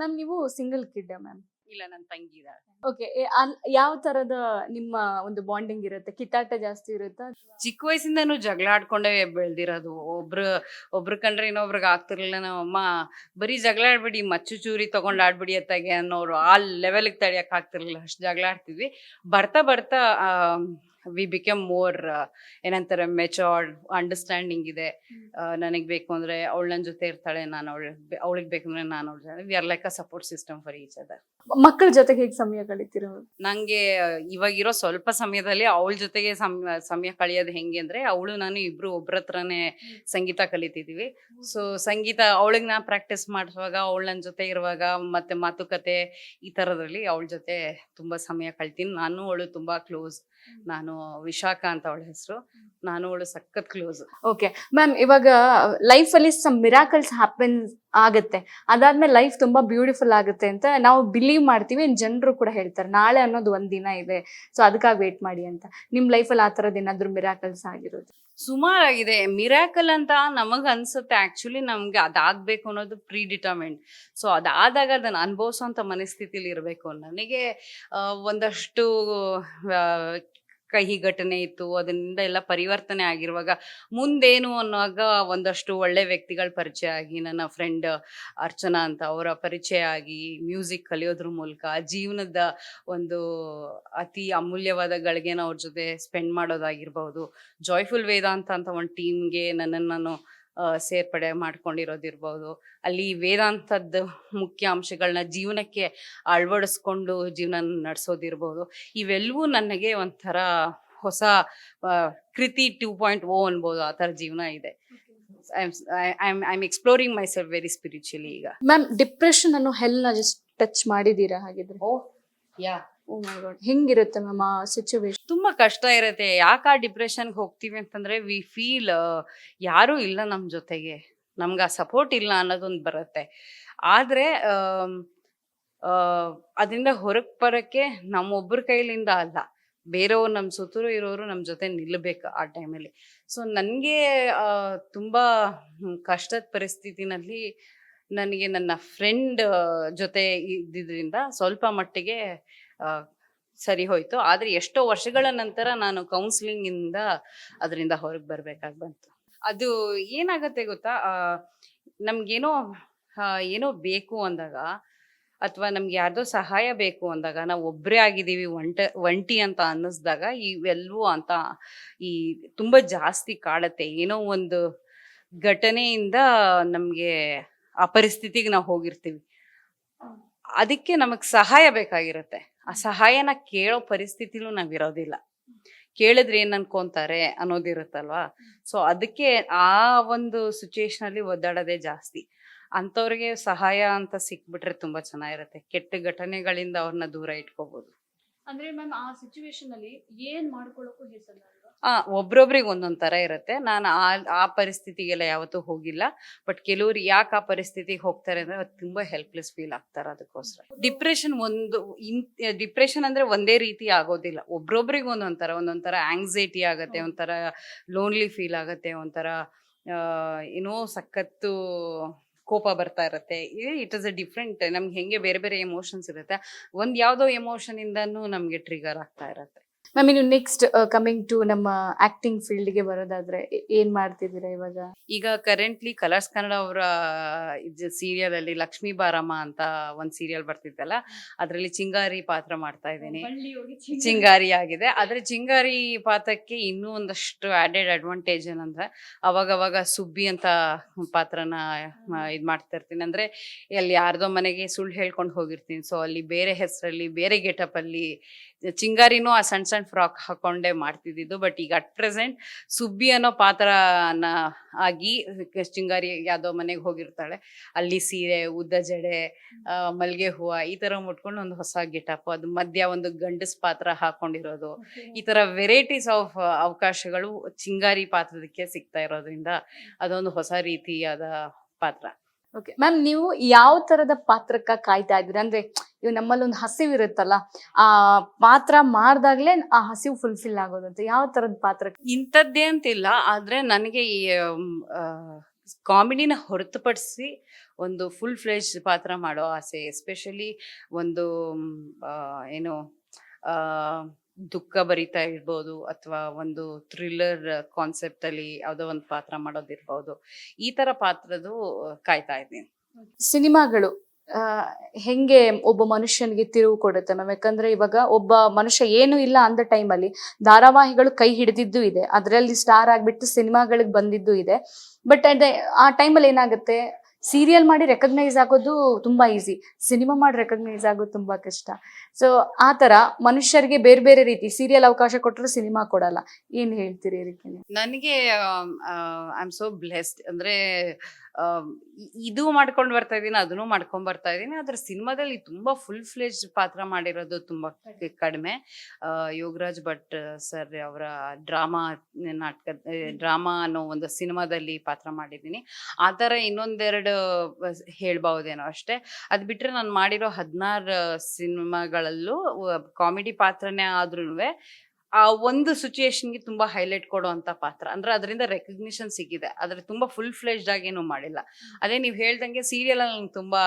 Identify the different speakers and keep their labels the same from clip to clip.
Speaker 1: Ma'am ನೀವು single kid ma'am?
Speaker 2: ಇಲ್ಲ ನನ್ನ ತಂಗಿ ಇದ್ದಾಳೆ
Speaker 1: ಓಕೆ ಯಾವ ತರದ ನಿಮ್ಮ ಒಂದು ಬಾಂಡಿಂಗ್ ಇರುತ್ತೆ? ಕಿತ್ತಾಟ ಜಾಸ್ತಿ ಇರುತ್ತಾ?
Speaker 2: ಚಿಕ್ಕ ವಯಸ್ಸಿಂದನೂ ಜಗಳ ಆಡ್ಕೊಂಡೇ ಬೆಳ್ದಿರೋದು. ಒಬ್ರು ಒಬ್ರು ಕಂಡ್ರೆ ಇನ್ನೊಬ್ರಿಗೆ ಆಗ್ತಿರ್ಲಿಲ್ಲ. ನಮ್ಮಮ್ಮ ಬರೀ ಜಗಳ ಆಡ್ಬಿಡಿ ಮಚ್ಚು ಚೂರಿ ತಗೊಂಡ್ ಆಡ್ಬಿಡಿ ಅತ್ತಾಗೆ ಅನ್ನೋರು ಆ ಲೆವೆಲ್ಗೆ ತಡಿಯಕ್ ಆಗ್ತಿರ್ಲಿಲ್ಲ. ಅಷ್ಟು ಜಗಳ ಆಡ್ತಿದ್ವಿ. ಬರ್ತಾ ಬರ್ತಾ ವಿ ಬಿಕಮ್ ಮೋರ್ ಏನಂತಾರೆ ಮೆಚೋರ್ಡ್ ಅಂಡರ್ಸ್ಟ್ಯಾಂಡಿಂಗ್ ಇದೆ. ನನಗೆ ಬೇಕು ಅಂದ್ರೆ ಅವಳು ನನ್ನ ಜೊತೆ ಇರ್ತಾಳೆ ನಾನು ಅವಳು ಅವಳಿಗೆ ಬೇಕಂದ್ರೆ ನಾನು ಅವಳ we are like a support system for each other
Speaker 1: ಮಕ್ಕಳ ಜೊತೆಗೆ ಹೇಗೆ ಸಮಯ ಕಳಿತೀರ
Speaker 2: ನಂಗೆ ಇವಾಗಿರೋ ಸ್ವಲ್ಪ ಸಮಯದಲ್ಲಿ ಅವಳ ಜೊತೆಗೆ ಸಮ ಸಮಯ ಕಳೆಯೋದು ಹೆಂಗೆ ಅಂದ್ರೆ ಅವಳು ನಾನು ಇಬ್ರು ಒಬ್ರ ಹತ್ರನೇ ಸಂಗೀತ ಕಲಿತಿದೀವಿ. ಸೊ ಸಂಗೀತ ಅವಳಿಗೆ ನಾ ಪ್ರಾಕ್ಟೀಸ್ ಮಾಡಿಸುವಾಗ ಅವಳು ನನ್ನ ಜೊತೆ ಇರುವಾಗ ಮತ್ತೆ ಮಾತುಕತೆ ಈ ತರದಲ್ಲಿ ಅವಳ ಜೊತೆ ತುಂಬಾ ಸಮಯ ಕಳ್ತೀನಿ. ನಾನು ಅವಳು ತುಂಬಾ ಕ್ಲೋಸ್ ನಾನು ವಿಶಾಖ ಅಂತ ಅವಳ ಹೆಸರು. ನಾನು ಅವಳು ಸಖತ್ ಕ್ಲೋಸ್
Speaker 1: ಓಕೆ ಮ್ಯಾಮ್ ಇವಾಗ ಲೈಫ್ ಅಲ್ಲಿ ಸಮ್ ಮಿರಾಕಲ್ಸ್ ಹ್ಯಾಪನ್ ಆಗುತ್ತೆ. ಅದಾದ್ಮೇಲೆ ಲೈಫ್ ತುಂಬಾ ಬ್ಯೂಟಿಫುಲ್ ಆಗುತ್ತೆ ಅಂತ ನಾವು ಬಿಲೀವ್ ಮಾಡ್ತೀವಿ ಜನರು ಕೂಡ ಹೇಳ್ತಾರೆ. ನಾಳೆ ಅನ್ನೋದು ಒಂದ್ ದಿನ ಇದೆ. ಸೊ ಅದಕ್ಕಾಗಿ ವೇಟ್ ಮಾಡಿ ಅಂತ. ನಿಮ್ ಲೈಫಲ್ಲಿ ಆ ತರದ್ ಏನಾದ್ರು ಮಿರಾಕಲ್ಸ್ ಆಗಿರೋದು?
Speaker 2: ಸುಮಾರಾಗಿದೆ. ಮಿರಾಕಲ್ ಅಂತ ನಮಗೆ ಅನ್ಸುತ್ತೆ. ಆಕ್ಚುಲಿ ನಮ್ಗೆ ಅದಾಗ್ಬೇಕು ಅನ್ನೋದು ಪ್ರೀ ಡಿಟರ್ಮೆಂಟ್ ಸೊ ಅದಾದಾಗ ಅದನ್ನ ಅನುಭವಿಸೋಂಥ ಮನಸ್ಥಿತಿಲಿ ಇರಬೇಕು ನನಗೆ ಒಂದಷ್ಟು ಕಹಿ ಘಟನೆ ಇತ್ತು, ಅದರಿಂದ ಎಲ್ಲ ಪರಿವರ್ತನೆ ಆಗಿರುವಾಗ ಮುಂದೇನು ಅನ್ನುವಾಗ ಒಂದಷ್ಟು ಒಳ್ಳೆ ವ್ಯಕ್ತಿಗಳ ಪರಿಚಯ ಆಗಿ, ನನ್ನ ಫ್ರೆಂಡ್ ಅರ್ಚನಾ ಅಂತ ಅವರ ಪರಿಚಯ ಆಗಿ ಮ್ಯೂಸಿಕ್ ಕಲಿಯೋದ್ರ ಮೂಲಕ, ಜೀವನದ ಒಂದು ಅತಿ ಅಮೂಲ್ಯವಾದ ಗಳಿಗೆನ ಅವ್ರ ಜೊತೆ ಸ್ಪೆಂಡ್ ಮಾಡೋದಾಗಿರ್ಬಹುದು. ಜಾಯ್ಫುಲ್ ವೇದಾಂತ ಅಂತ ಒಂದು ಟೀಮ್ಗೆ ನನ್ನನ್ನು ನಾನು ಸೇರ್ಪಡೆ ಮಾಡ್ಕೊಂಡಿರೋದಿರ್ಬೋದು. ಅಲ್ಲಿ ವೇದಾಂತದ ಮುಖ್ಯ ಅಂಶಗಳನ್ನ ಜೀವನಕ್ಕೆ ಅಳವಡಿಸ್ಕೊಂಡು ಜೀವನ ನಡೆಸೋದಿರ್ಬೋದು. ಇವೆಲ್ಲವೂ ನನಗೆ ಒಂಥರ ಹೊಸ ಕೃತಿ ಟೂ ಪಾಯಿಂಟ್ ಓ ಅನ್ಬೋದು ಆ ಥರ ಜೀವನ ಇದೆ. I am exploring myself very spiritually ಈಗ.
Speaker 1: ಮ್ಯಾಮ್ ಡಿಪ್ರೆಷನ್ ಅನ್ನು ಹೆಲ್ನ ಜಸ್ಟ್ ಟಚ್ ಮಾಡಿದ್ದೀರಾ ಹಾಗಿದ್ರೆ?
Speaker 2: ಓ ಯಾ
Speaker 1: ಮೈ ಗಾಡ್ ಹೆಂಗಿರುತ್ತೆ ಮ್ಯಾಮ್ ಆ ಸಿಚುವೇಶನ್
Speaker 2: ತುಂಬಾ ಕಷ್ಟ ಇರುತ್ತೆ. ಯಾಕೆ ಆ ಡಿಪ್ರೆಷನ್ಗೆ ಹೋಗ್ತೀವಿ ಅಂತಂದ್ರೆ ವಿ ಫೀಲ್ ಯಾರೂ ಇಲ್ಲ ನಮ್ಮ ಜೊತೆಗೆ. ನಮ್ಗೆ ಆ ಸಪೋರ್ಟ್ ಇಲ್ಲ ಅನ್ನೋದೊಂದು ಬರುತ್ತೆ. ಆದ್ರೆ ಅದರಿಂದ ಹೊರಗೆ ಬರೋಕ್ಕೆ ನಮ್ಮೊಬ್ಬರ ಕೈಲಿಂದ ಅಲ್ಲ. ಬೇರೆಯವ್ರು ನಮ್ಮ ಸುತ್ತಲೂ ಇರೋರು ನಮ್ಮ ಜೊತೆ ನಿಲ್ಲಬೇಕು ಆ ಟೈಮಲ್ಲಿ ಸೊ ನನಗೆ ತುಂಬ ಕಷ್ಟದ ಪರಿಸ್ಥಿತಿನಲ್ಲಿ ನನಗೆ ನನ್ನ ಫ್ರೆಂಡ್ ಜೊತೆ ಇದ್ದಿದ್ರಿಂದ ಸ್ವಲ್ಪ ಮಟ್ಟಿಗೆ ಸರಿ ಹೋಯ್ತು. ಆದ್ರೆ ಎಷ್ಟೋ ವರ್ಷಗಳ ನಂತರ ನಾನು ಕೌನ್ಸಿಲಿಂಗ್ ಇಂದ ಅದರಿಂದ ಹೊರಗೆ ಬರ್ಬೇಕಾಗಿ ಬಂತು. ಅದು ಏನಾಗತ್ತೆ ಗೊತ್ತಾ? ನಮ್ಗೇನೋ ಏನೋ ಬೇಕು ಅಂದಾಗ ಅಥವಾ ನಮ್ಗೆ ಯಾರ್ದೋ ಸಹಾಯ ಬೇಕು ಅಂದಾಗ, ನಾವು ಒಬ್ಬರೇ ಆಗಿದ್ದೀವಿ ಒಂಟ, ಒಂಟಿ ಅಂತ ಅನ್ನಿಸ್ದಾಗ ಇವೆಲ್ಲವೂ ಅಂತ ಈ ತುಂಬ ಜಾಸ್ತಿ ಕಾಡತ್ತೆ. ಏನೋ ಒಂದು ಘಟನೆಯಿಂದ ನಮಗೆ ಆ ಪರಿಸ್ಥಿತಿಗೆ ನಾವು ಹೋಗಿರ್ತೀವಿ. ಅದಕ್ಕೆ ನಮಗೆ ಸಹಾಯ ಬೇಕಾಗಿರುತ್ತೆ. ಆ ಸಹಾಯನ ಕೇಳೋ ಪರಿಸ್ಥಿತಿಲೂ ನಾವಿರೋದಿಲ್ಲ ಕೇಳಿದ್ರೆ ಏನ್ ಅನ್ಕೊಂತಾರೆ ಅನ್ನೋದಿರುತ್ತಲ್ವಾ? ಸೊ ಅದಕ್ಕೆ ಆ ಒಂದು ಸಿಚುಯೇಷನ್ ಅಲ್ಲಿ ಒದ್ದಾಡೋದೇ ಜಾಸ್ತಿ. ಅಂಥವ್ರಿಗೆ ಸಹಾಯ ಅಂತ ಸಿಕ್ಬಿಟ್ರೆ ತುಂಬಾ ಚೆನ್ನಾಗಿರುತ್ತೆ. ಕೆಟ್ಟ ಘಟನೆಗಳಿಂದ ಅವ್ರನ್ನ ದೂರ ಇಟ್ಕೋಬಹುದು
Speaker 1: ಅಂದ್ರೆ ಮ್ಯಾಮ್ ಆ ಸಿಚುವೇಶನ್ ಅಲ್ಲಿ ಏನ್ ಮಾಡ್ಕೊಳಕ್ಕೂ ಹೆಸರಲ್ಲ
Speaker 2: ಆ ಒಬ್ರೊಬ್ರಿಗೆ ಒಂದೊಂದ್ ತರ ಇರುತ್ತೆ. ನಾನು ಆ ಆ ಪರಿಸ್ಥಿತಿಗೆಲ್ಲ ಯಾವತ್ತೂ ಹೋಗಿಲ್ಲ. ಬಟ್ ಕೆಲವ್ರು ಯಾಕೆ ಆ ಪರಿಸ್ಥಿತಿಗೆ ಹೋಗ್ತಾರೆ ಅಂದ್ರೆ ತುಂಬಾ ಹೆಲ್ಪ್ಲೆಸ್ ಫೀಲ್ ಆಗ್ತಾರೆ ಅದಕ್ಕೋಸ್ಕರ. ಡಿಪ್ರೆಷನ್ ಒಂದು ಡಿಪ್ರೆಷನ್ ಅಂದ್ರೆ ಒಂದೇ ರೀತಿ ಆಗೋದಿಲ್ಲ. ಒಬ್ರೊಬ್ರಿಗೆ ಒಂದೊಂದ್ ತರ ಒಂದೊಂದ್ ತರ ಆಂಗ್ಸೈಟಿ ಆಗತ್ತೆ ಒಂಥರ ಲೋನ್ಲಿ ಫೀಲ್ ಆಗತ್ತೆ ಒಂಥರ ಏನೋ ಸಖತ್ತು ಕೋಪ ಬರ್ತಾ ಇರುತ್ತೆ. ಇಟ್ ಇಸ್ ಅ ಡಿಫ್ರೆಂಟ್ ನಮ್ಗೆ ಹೆಂಗೆ ಬೇರೆ ಬೇರೆ ಎಮೋಷನ್ಸ್ ಇರುತ್ತೆ. ಒಂದ್ ಯಾವ್ದೋ ಎಮೋಷನ್ ಇಂದನೂ ನಮ್ಗೆ ಟ್ರಿಗರ್ ಆಗ್ತಾ ಇರತ್ತೆ.
Speaker 1: ಮ್ಯಾಮ್ ಇನ್ನು ನೆಕ್ಸ್ಟ್ ಕಮಿಂಗ್ ಟು ನಮ್ಮ ಆಕ್ಟಿಂಗ್ ಫೀಲ್ಡ್ಗೆ ಬರೋದಾದ್ರೆ ಏನ್ ಮಾಡ್ತಿದ್ದೀರಾ ಇವಾಗ?
Speaker 2: ಈಗ ಕರೆಂಟ್ಲಿ ಕಲರ್ಸ್ ಕನ್ನಡ ಅವರ ಸೀರಿಯಲ್ ಅಲ್ಲಿ ಲಕ್ಷ್ಮೀ ಬಾರಮ್ಮ ಅಂತ ಒಂದ್ ಸೀರಿಯಲ್ ಬರ್ತಿತ್ತಲ್ಲ ಅದ್ರಲ್ಲಿ ಚಿಂಗಾರಿ ಪಾತ್ರ ಮಾಡ್ತಾ ಇದ್ದೀನಿ. ಚಿಂಗಾರಿ. ಆಗಿದೆ. ಆದ್ರೆ ಚಿಂಗಾರಿ ಪಾತ್ರಕ್ಕೆ ಇನ್ನೂ ಒಂದಷ್ಟು ಆಡೆಡ್ ಅಡ್ವಾಂಟೇಜ್ ಏನಂದ್ರೆ ಅವಾಗ ಅವಾಗ ಸುಬ್ಬಿ ಅಂತ ಪಾತ್ರನ ಇದ್ ಮಾಡ್ತಾ ಇರ್ತೀನಿ ಅಂದ್ರೆ ಅಲ್ಲಿ ಯಾರ್ದೋ ಮನೆಗೆ ಸುಳ್ಳು ಹೇಳ್ಕೊಂಡು ಹೋಗಿರ್ತೀನಿ. ಸೊ ಅಲ್ಲಿ ಬೇರೆ ಹೆಸರಲ್ಲಿ ಬೇರೆ ಗೆಟಪ್ ಅಲ್ಲಿ ಚಿಂಗಾರಿನೂ ಆ ಸಣ್ಣ ಸಣ್ಣ ಫ್ರಾಕ್ ಹಾಕೊಂಡೇ ಮಾಡ್ತಿದ್ದಿದ್ದು. ಬಟ್ ಈಗ ಅಟ್ ಪ್ರೆಸೆಂಟ್ ಸುಬ್ಬಿ ಅನ್ನೋ ಪಾತ್ರನ ಆಗಿ ಚಿಂಗಾರಿ ಯಾವುದೋ ಮನೆಗೆ ಹೋಗಿರ್ತಾಳೆ. ಅಲ್ಲಿ ಸೀರೆ ಉದ್ದ ಜಡೆ ಮಲ್ಗೆ ಹೂವ ಈ ತರ ಮುಟ್ಕೊಂಡು ಒಂದು ಹೊಸ ಗೆಟಪ್ ಅದು ಮಧ್ಯ ಒಂದು ಗಂಡಸ್ ಪಾತ್ರ ಹಾಕೊಂಡಿರೋದು. ಈ ತರ ವೆರೈಟೀಸ್ ಆಫ್ ಅವಕಾಶಗಳು ಚಿಂಗಾರಿ ಪಾತ್ರದಕ್ಕೆ ಸಿಗ್ತಾ ಇರೋದ್ರಿಂದ ಅದೊಂದು ಹೊಸ ರೀತಿಯಾದ ಪಾತ್ರ.
Speaker 1: ಓಕೆ ಮ್ಯಾಮ್ ನೀವು ಯಾವ ತರದ ಪಾತ್ರಕ್ಕ ಕಾಯ್ತಾ ಇದ್ದೀರಾ? ಅಂದ್ರೆ, ಇವ್ ನಮ್ಮಲ್ಲಿ ಒಂದು ಹಸಿವು ಇರುತ್ತಲ್ಲ, ಆ ಪಾತ್ರ ಮಾಡ್ದಾಗ್ಲೇ ಆ ಹಸಿವು ಫುಲ್ಫಿಲ್ ಆಗೋದಂತೆ. ಯಾವ ತರದ ಪಾತ್ರ?
Speaker 2: ಇಂಥದ್ದೇ ಅಂತಿಲ್ಲ, ಆದ್ರೆ ನನಗೆ ಈ ಕಾಮಿಡಿನ ಹೊರತುಪಡಿಸಿ ಒಂದು ಫುಲ್ ಫ್ಲೆಜ್ ಪಾತ್ರ ಮಾಡೋ ಆಸೆ ಎಸ್ಪೆಷಲಿ ಒಂದು ಏನು ದುಃಖ ಬರಿತಾ ಇರ್ಬೋದು ಅಥವಾ ಒಂದು ಥ್ರಿಲ್ಲರ್ ಕಾನ್ಸೆಪ್ಟ್ ಅಲ್ಲಿ ಯಾವುದೋ ಒಂದು ಪಾತ್ರ ಮಾಡೋದಿರ್ಬೋದು ಈ ತರ ಪಾತ್ರದ್ದು ಕಾಯ್ತಾ ಇದ್ದೀನಿ.
Speaker 1: ಸಿನಿಮಾಗಳು ಹೆಂಗೆ ಒಬ್ಬ ಮನುಷ್ಯನಿಗೆ ತಿರುವು ಕೊಡುತ್ತೆ ಮ್ಯಾಮ್? ಯಾಕಂದ್ರೆ ಇವಾಗ ಒಬ್ಬ ಮನುಷ್ಯ ಏನು ಇಲ್ಲ ಅಂದ ಟೈಮಲ್ಲಿ ಧಾರಾವಾಹಿಗಳು ಕೈ ಹಿಡಿದಿದ್ದು ಇದೆ. ಅದರಲ್ಲಿ ಸ್ಟಾರ್ ಆಗಿಬಿಟ್ಟು ಸಿನಿಮಾಗಳಿಗೆ ಬಂದಿದ್ದು ಇದೆ. ಬಟ್ ಅದೇ, ಆ ಟೈಮಲ್ಲಿ ಏನಾಗುತ್ತೆ ಸೀರಿಯಲ್ ಮಾಡಿ ರೆಕಗ್ನೈಸ್ ಆಗೋದು ತುಂಬಾ ಈಸಿ. ಸಿನಿಮಾ ಮಾಡಿ ರೆಕಗ್ನೈಸ್ ಆಗೋದು ತುಂಬಾ ಕಷ್ಟ. ಸೊ ಆ ತರ ಮನುಷ್ಯರಿಗೆ ಬೇರೆ ಬೇರೆ ರೀತಿ ಸೀರಿಯಲ್ ಅವಕಾಶ ಕೊಟ್ಟರು ಸಿನಿಮಾ ಕೊಡಲ್ಲ. ಏನ್ ಹೇಳ್ತೀರಿ ಇದಕ್ಕೆ?
Speaker 2: ನನಗೆ ಐ ಆಮ್ ಸೋ ಬ್ಲೆಸ್ಡ್ ಅಂದ್ರೆ ಇದು ಮಾಡ್ಕೊಂಡು ಬರ್ತಾ ಇದ್ದೀನಿ ಅದನ್ನು ಮಾಡ್ಕೊಂಡ್ ಬರ್ತಾ ಇದ್ದೀನಿ ಆದ್ರೆ ಸಿನಿಮಾದಲ್ಲಿ ತುಂಬಾ ಫುಲ್ ಫ್ಲೆಜ್ ಪಾತ್ರ ಮಾಡಿರೋದು ತುಂಬಾ ಕಡಿಮೆ. ಯೋಗರಾಜ್ ಭಟ್ ಸರ್ ಅವರ ಡ್ರಾಮಾ ನಾಟಕ ಡ್ರಾಮಾ ಅನ್ನೋ ಒಂದು ಸಿನಿಮಾದಲ್ಲಿ ಪಾತ್ರ ಮಾಡಿದ್ದೀನಿ. ಆ ಥರ ಇನ್ನೊಂದೆರಡು ಹೇಳ್ಬಹುದೇನೋ ಅಷ್ಟೇ. ಅದು ಬಿಟ್ರೆ ನಾನು ಮಾಡಿರೋ ಹದಿನಾರು ಸಿನಿಮಾಗಳಲ್ಲೂ ಕಾಮಿಡಿ ಪಾತ್ರನೇ ಆದ್ರೂ ಆ ಒಂದು ಸಿಚುಯೇಷನ್ಗೆ ತುಂಬಾ ಹೈಲೈಟ್ ಕೊಡುವಂತ ಪಾತ್ರ. ಅಂದ್ರೆ ಅದರಿಂದ ರೆಕಗ್ನಿಷನ್ ಸಿಕ್ಕಿದೆ ಆದ್ರೆ ತುಂಬಾ ಫುಲ್ ಫ್ಲೆಜ್ಡ್ ಆಗಿ ಏನು ಮಾಡಿಲ್ಲ. ಅದೇ ನೀವು ಹೇಳ್ದಂಗೆ ಸೀರಿಯಲ್ ಅಲ್ಲಿ ನಂಗೆ ತುಂಬಾ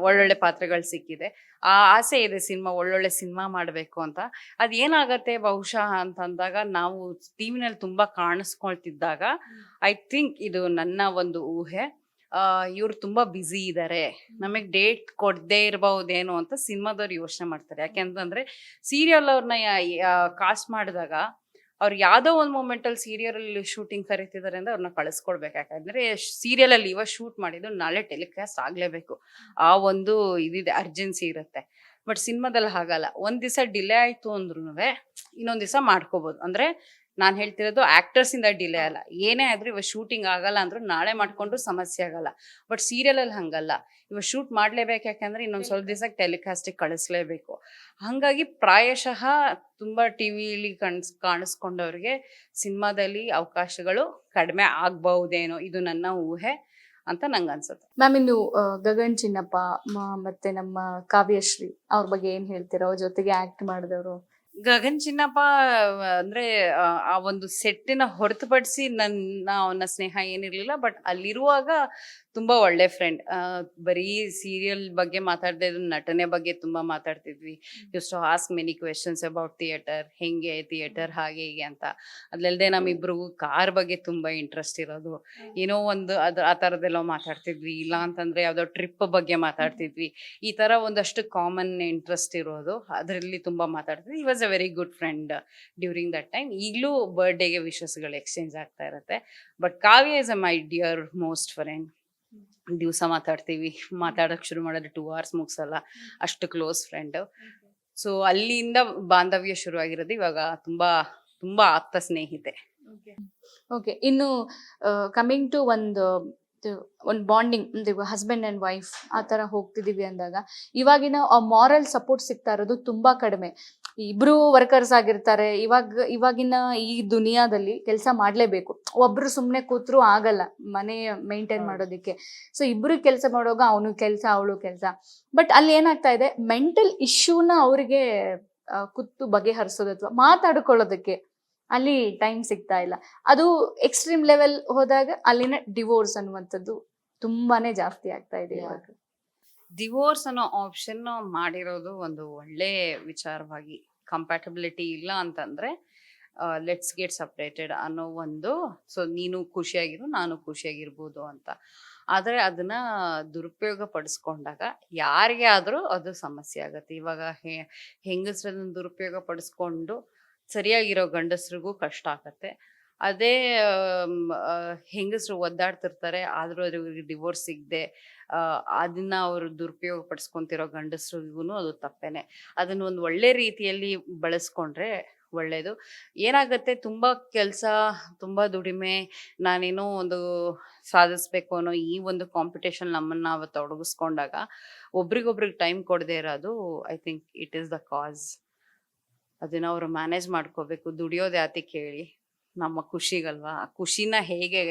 Speaker 2: ಒಳ್ಳೊಳ್ಳೆ ಪಾತ್ರಗಳು ಸಿಕ್ಕಿದೆ. ಆ ಆಸೆ ಇದೆ ಸಿನಿಮಾ ಒಳ್ಳೊಳ್ಳೆ ಸಿನಿಮಾ ಮಾಡಬೇಕು ಅಂತ. ಅದ್ ಏನಾಗತ್ತೆ ಬಹುಶಃ ಅಂತಂದಾಗ ನಾವು ಟಿವಿನಲ್ಲಿ ತುಂಬಾ ಕಾಣಿಸ್ಕೊಳ್ತಿದ್ದಾಗ ಐ ಥಿಂಕ್ ಇದು ನನ್ನ ಒಂದು ಊಹೆ. ಇವ್ರು ತುಂಬಾ ಬ್ಯುಸಿ ಇದ್ದಾರೆ ನಮಗೆ ಡೇಟ್ ಕೊಡದೇ ಇರಬಹುದೇನೋ ಅಂತ ಸಿನಿಮಾದವ್ರು ಯೋಚನೆ ಮಾಡ್ತಾರೆ. ಯಾಕೆಂತಂದ್ರೆ ಸೀರಿಯಲ್ ಅವ್ರನ್ನ ಕಾಸ್ಟ್ ಮಾಡಿದಾಗ ಅವ್ರು ಯಾವ್ದೋ ಒಂದು ಮೂಮೆಂಟ್ ಅಲ್ಲಿ ಸೀರಿಯಲ್ ಅಲ್ಲಿ ಶೂಟಿಂಗ್ ಕರೀತಿದ್ದಾರೆ ಅಂದ್ರೆ ಅವ್ರನ್ನ ಕಳಿಸ್ಕೊಡ್ಬೇಕು. ಯಾಕಂದ್ರೆ ಸೀರಿಯಲ್ ಅಲ್ಲಿ ಇವಾಗ ಶೂಟ್ ಮಾಡಿದ್ದು ನಾಳೆ ಟೆಲಿಕಾಸ್ಟ್ ಆಗ್ಲೇಬೇಕು. ಆ ಒಂದು ಇದಿದೆ ಅರ್ಜೆನ್ಸಿ ಇರುತ್ತೆ. ಬಟ್ ಸಿನಿಮಾದಲ್ಲಿ ಹಾಗಲ್ಲ. ಒಂದ್ ದಿವಸ ಡಿಲೇ ಆಯ್ತು ಅಂದ್ರೂ ಇನ್ನೊಂದ್ ದಿವಸ ಮಾಡ್ಕೋಬಹುದು ಅಂದ್ರೆ ನಾನ್ ಹೇಳ್ತಿರೋದು ಆಕ್ಟರ್ಸ್ ಇಂದ ಡಿಲೇ ಅಲ್ಲ. ಏನೇ ಆದ್ರೂ ಇವಾಗ ಶೂಟಿಂಗ್ ಆಗಲ್ಲ ಅಂದ್ರೂ ನಾಳೆ ಮಾಡ್ಕೊಂಡ್ರು ಸಮಸ್ಯೆ ಆಗಲ್ಲ. ಬಟ್ ಸೀರಿಯಲ್ ಅಲ್ಲಿ ಹಂಗಲ್ಲ. ಇವಾಗ ಶೂಟ್ ಮಾಡ್ಲೇಬೇಕು ಯಾಕಂದ್ರೆ ಇನ್ನೊಂದು ಸ್ವಲ್ಪ ದಿವಸ ಟೆಲಿಕಾಸ್ಟಿಗೆ ಕಳಿಸ್ಲೇಬೇಕು. ಹಾಗಾಗಿ ಪ್ರಾಯಶಃ ತುಂಬಾ ಟಿವಿಲಿ ಕಣ್ಸ್, ಕಾಣಿಸ್ಕೊಂಡವ್ರಿಗೆ ಸಿನಿಮಾದಲ್ಲಿ ಅವಕಾಶಗಳು ಕಡಿಮೆ ಆಗ್ಬಹುದೇನೋ ಇದು ನನ್ನ ಊಹೆ ಅಂತ ನಂಗೆ ಅನ್ಸುತ್ತೆ.
Speaker 1: ಮ್ಯಾಮ್ ಇನ್ನು ಗಗನ್ ಚಿನ್ನಪ್ಪ ಮತ್ತೆ ನಮ್ಮ ಕಾವ್ಯಶ್ರೀ ಅವ್ರ ಬಗ್ಗೆ ಏನ್ ಹೇಳ್ತೀರಾ ಜೊತೆಗೆ ಆಕ್ಟ್ ಮಾಡಿದವರು
Speaker 2: ಗಗನ್ ಚಿನ್ನಪ್ಪ ಅಂದ್ರೆ ಆ, ಆ ಒಂದು ಸೆಟ್ಟಿನ ಹೊರತುಪಡಿಸಿ ನನ್ನ ಅವನ ಸ್ನೇಹ ಏನಿರ್ಲಿಲ್ಲ ಬಟ್ ಅಲ್ಲಿರುವಾಗ ತುಂಬಾ ಒಳ್ಳೆ ಫ್ರೆಂಡ್. ಬರೀ ಸೀರಿಯಲ್ ಬಗ್ಗೆ ಮಾತಾಡ್ತಾ ಇದ್ರು ನಟನೆ ಬಗ್ಗೆ ತುಂಬಾ ಮಾತಾಡ್ತಿದ್ವಿ. Used to ask many questions about theatre ಹೆಂಗೆ ಥಿಯೇಟರ್ ಹಾಗೆ ಹೀಗೆ ಅಂತ. ಅದಲ್ಲದೆ ನಮ್ಮಿಬ್ರಿಗೂ ಕಾರ್ ಬಗ್ಗೆ ತುಂಬಾ ಇಂಟ್ರೆಸ್ಟ್ ಇರೋದು. ಏನೋ ಒಂದು ಅದ್ ಆ ಥರದ್ದೆಲ್ಲ ಮಾತಾಡ್ತಿದ್ವಿ. ಇಲ್ಲ ಅಂತಂದ್ರೆ ಯಾವ್ದೋ ಟ್ರಿಪ್ ಬಗ್ಗೆ ಮಾತಾಡ್ತಿದ್ವಿ. ಈ ತರ ಒಂದಷ್ಟು ಕಾಮನ್ ಇಂಟ್ರೆಸ್ಟ್ ಇರೋದು. ಅದರಲ್ಲಿ ತುಂಬಾ ಮಾತಾಡ್ತಿದ್ವಿ. ಈ was a very good friend during that time ಈಗಲೂ ಬರ್ಡೇಗೆ ವಿಶಸ್ಗಳು ಎಕ್ಸ್ಚೇಂಜ್ ಆಗ್ತಾ ಇರುತ್ತೆ. But Kavya is a my dear most friend ದಿವಸ ಮಾತಾಡ್ತೀವಿ. ಮಾತಾಡೋಕೆ ಶುರು ಮಾಡಿದ್ರೆ ಟೂ ಅವರ್ಸ್ ಮುಗಿಸಲ್ಲ. ಅಷ್ಟು ಕ್ಲೋಸ್ ಫ್ರೆಂಡ್ ಸೊ ಅಲ್ಲಿಂದ ಬಾಂಧವ್ಯ ಶುರು ಆಗಿರೋದು ಇವಾಗ ತುಂಬಾ ತುಂಬಾ ಆಪ್ತ ಸ್ನೇಹಿತೆ.
Speaker 1: ಓಕೆ ಇನ್ನು ಕಮಿಂಗ್ ಟು ಒಂದು ಒಂದು ಬಾಂಡಿಂಗ್ ಹಸ್ಬೆಂಡ್ ಅಂಡ್ ವೈಫ್ ಆ ತರ ಹೋಗ್ತಿದೀವಿ ಅಂದಾಗ, ಇವಾಗಿನ ಮಾರಲ್ ಸಪೋರ್ಟ್ ಸಿಗ್ತಾ ಇರೋದು ತುಂಬಾ ಕಡಿಮೆ. ಇಬ್ರು ವರ್ಕರ್ಸ್ ಆಗಿರ್ತಾರೆ ಇವಾಗ ಇವಾಗಿನ ಈ ದುನಿಯಾದಲ್ಲಿ ಕೆಲಸ ಮಾಡ್ಲೇಬೇಕು. ಒಬ್ರು ಸುಮ್ನೆ ಕೂತ್ರು ಆಗಲ್ಲ ಮನೆ ಮೇಂಟೈನ್. ಮಾಡೋದಿಕ್ಕೆ. ಸೊ ಇಬ್ರು ಕೆಲಸ ಮಾಡುವಾಗ ಅವನು ಕೆಲಸ ಅವಳು ಕೆಲಸ. ಬಟ್ ಅಲ್ಲಿ ಏನಾಗ್ತಾ ಇದೆ? ಮೆಂಟಲ್ ಇಶ್ಯೂನ ಅವರಿಗೆ ಕುತ್ತು ಬಗೆಹರಿಸೋದು ಅಥವಾ ಮಾತಾಡ್ಕೊಳ್ಳೋದಕ್ಕೆ ಅಲ್ಲಿ ಟೈಮ್ ಸಿಗ್ತಾ ಇಲ್ಲ. ಅದು ಎಕ್ಸ್ಟ್ರೀಮ್ ಲೆವೆಲ್ ಹೋದಾಗ ಅಲ್ಲಿನ ಡಿವೋರ್ಸ್ ಅನ್ನುವಂಥದ್ದು ತುಂಬಾನೇ ಜಾಸ್ತಿ ಆಗ್ತಾ ಇದೆ ಇವಾಗ.
Speaker 2: ಡಿವೋರ್ಸ್ ಅನ್ನೋ ಆಪ್ಷನ್ ಮಾಡಿರೋದು ಒಂದು ಒಳ್ಳೆ ವಿಚಾರವಾಗಿ ಕಂಪ್ಯಾಟಬಿಲಿಟಿ ಇಲ್ಲ ಅಂತಂದ್ರೆ ಲೆಟ್ಸ್ ಗೆಟ್ ಸಪ್ರೇಟೆಡ್ ಅನ್ನೋ ಒಂದು ಸೊ ನೀನು ಖುಷಿಯಾಗಿರು, ನಾನು ಖುಷಿಯಾಗಿರ್ಬೋದು ಅಂತ. ಆದರೆ ಅದನ್ನ ದುರುಪಯೋಗ ಪಡಿಸ್ಕೊಂಡಾಗ ಯಾರಿಗೆ ಆದರೂ ಅದು ಸಮಸ್ಯೆ ಆಗುತ್ತೆ. ಇವಾಗ ಹೆಂಗಸ್ರನ್ನ ದುರುಪಯೋಗ ಪಡಿಸ್ಕೊಂಡು ಸರಿಯಾಗಿರೋ ಗಂಡಸ್ರಿಗೂ ಕಷ್ಟ ಆಗತ್ತೆ. ಅದೇ ಹೆಂಗಸರು ಒದ್ದಾಡ್ತಿರ್ತಾರೆ, ಆದರೂ ಅವ್ರಿಗೆ ಡಿವೋರ್ಸ್ ಸಿಗದೆ ಅದನ್ನ ಅವರು ದುರುಪಯೋಗ ಪಡಿಸ್ಕೊಂತಿರೋ ಗಂಡಸ್ರಿಗೂ ಅದು ತಪ್ಪೇನೆ. ಅದನ್ನ ಒಂದು ಒಳ್ಳೆ ರೀತಿಯಲ್ಲಿ ಬಳಸ್ಕೊಂಡ್ರೆ ಒಳ್ಳೇದು. ಏನಾಗುತ್ತೆ, ತುಂಬಾ ಕೆಲಸ, ತುಂಬಾ ದುಡಿಮೆ, ನಾನೇನೋ ಒಂದು ಸಾಧಿಸ್ಬೇಕು ಅನ್ನೋ ಈ ಒಂದು ಕಾಂಪಿಟೇಷನ್ ನಮ್ಮನ್ನ ಅವತ್ತು ತೊಡಗಿಸ್ಕೊಂಡಾಗ ಒಬ್ರಿಗೊಬ್ರಿಗೆ ಟೈಮ್ ಕೊಡದೇ ಇರೋದು I think it is the cause ಅದನ್ನ ಅವರು ಮ್ಯಾನೇಜ್ ಮಾಡ್ಕೋಬೇಕು. ದುಡಿಯೋದು ಯಾತಿ ಕೇಳಿ. ನಮ್ಮ ಖುಷಿಗಲ್ವಾ? ಆ ಖುಷಿನ ಹೇಗೆ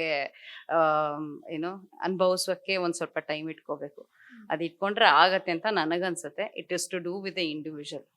Speaker 2: ಏನು ಅನುಭವಿಸೋಕ್ಕೆ ಒಂದು ಸ್ವಲ್ಪ ಟೈಮ್ ಇಟ್ಕೋಬೇಕು. ಅದು ಇಟ್ಕೊಂಡ್ರೆ ಆಗತ್ತೆ ಅಂತ ನನಗನ್ಸುತ್ತೆ. It is to do with the individual